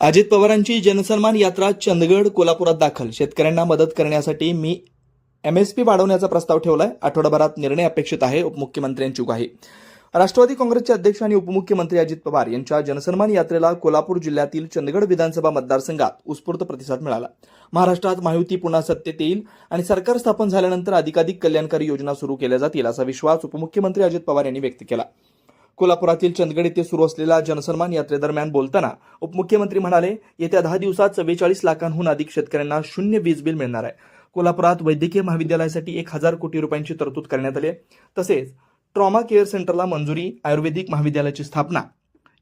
अजित पवारांची जनसन्मान यात्रा चंदगड कोल्हापुरात दाखल. शेतकऱ्यांना मदत करण्यासाठी मी एमएसपी वाढवण्याचा प्रस्ताव ठेवलाय. आठवडाभरात निर्णय अपेक्षित आहे उपमुख्यमंत्र्यांची ग्वाही. राष्ट्रवादी काँग्रेसचे अध्यक्ष आणि उपमुख्यमंत्री अजित पवार यांच्या जनसन्मान यात्रेला कोल्हापूर जिल्ह्यातील चंदगड विधानसभा मतदारसंघात उत्स्फूर्त प्रतिसाद मिळाला. महाराष्ट्रात महायुती पुन्हा सत्तेत येईल आणि सरकार स्थापन झाल्यानंतर अधिकाधिक कल्याणकारी योजना सुरू केल्या जातील असा विश्वास उपमुख्यमंत्री अजित पवार यांनी व्यक्त केला. कोल्हापुरातील चंदगड येथे सुरू असलेल्या जनसन्मान यात्रेदरम्यान बोलताना उपमुख्यमंत्री म्हणाले येत्या दहा दिवसात चव्वेचाळीस लाखांहून अधिक शेतकऱ्यांना शून्य वीज बिल मिळणार आहे. कोल्हापुरात वैद्यकीय महाविद्यालयासाठी एक हजार कोटी रुपयांची तरतूद करण्यात आली आहे. तसेच ट्रॉमा केअर सेंटरला मंजुरी आयुर्वेदिक महाविद्यालयाची स्थापना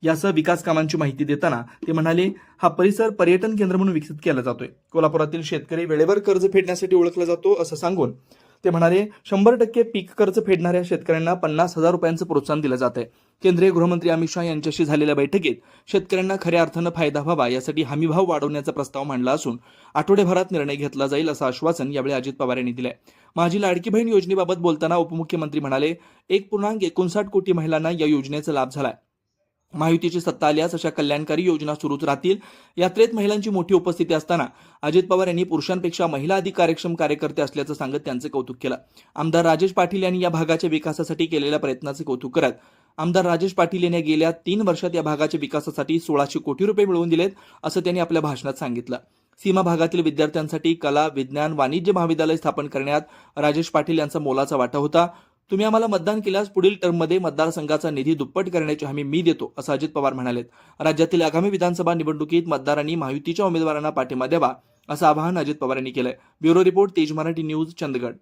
यासह विकास कामांची माहिती देताना ते म्हणाले हा परिसर पर्यटन केंद्र म्हणून विकसित केला जातोय. कोल्हापुरातील शेतकरी वेळेवर कर्ज फेडण्यासाठी ओळखला जातो असं सांगून ते म्हणाले शंभर टक्के पीक कर्ज फेडणाऱ्या शेतकऱ्यांना पन्नास हजार रुपयांचं प्रोत्साहन दिलं जात आहे केंद्रीय गृहमंत्री अमित शहा यांच्याशी झालेल्या बैठकीत शेतकऱ्यांना खऱ्या अर्थानं फायदा व्हावा यासाठी हमीभाव वाढवण्याचा प्रस्ताव मांडला असून आठवड्याभरात निर्णय घेतला जाईल असं आश्वासन यावेळी अजित पवार यांनी दिलंय. माझी लाडकी बहीण योजनेबाबत बोलताना उपमुख्यमंत्री म्हणाले एक पूर्णांक एकोणसाठ कोटी महिलांना या योजनेचा लाभ झालाय. महायुतीची सत्ता आल्यास अशा कल्याणकारी योजना सुरूच राहतील. यात्रेत महिलांची मोठी उपस्थिती असताना अजित पवार यांनी पुरुषांपेक्षा महिला अधिक कार्यक्षम कार्यकर्ते असल्याचं सांगत त्यांचं कौतुक केलं. आमदार राजेश पाटील यांनी या भागाच्या विकासासाठी केलेल्या प्रयत्नाचे कौतुक करत आमदार राजेश पाटील यांनी गेल्या तीन वर्षात या भागाच्या विकासासाठी सोळाशे कोटी रुपये मिळवून दिलेत असं त्यांनी आपल्या भाषणात सांगितलं. सीमा भागातील विद्यार्थ्यांसाठी कला विज्ञान वाणिज्य महाविद्यालय स्थापन करण्यात राजेश पाटील यांचा मोलाचा वाटा होता. तुम्ही आम्हाला मतदान केल्यास पुढील टर्ममध्ये मतदारसंघाचा निधी दुप्पट करण्याची हमी मी देतो असं अजित पवार म्हणालेत. राज्यातील आगामी विधानसभा निवडणुकीत मतदारांनी महायुतीच्या उमेदवारांना पाठिंबा द्यावा असं आवाहन अजित पवार यांनी केलंय. ब्युरो रिपोर्ट तेज मराठी न्यूज चंदगड.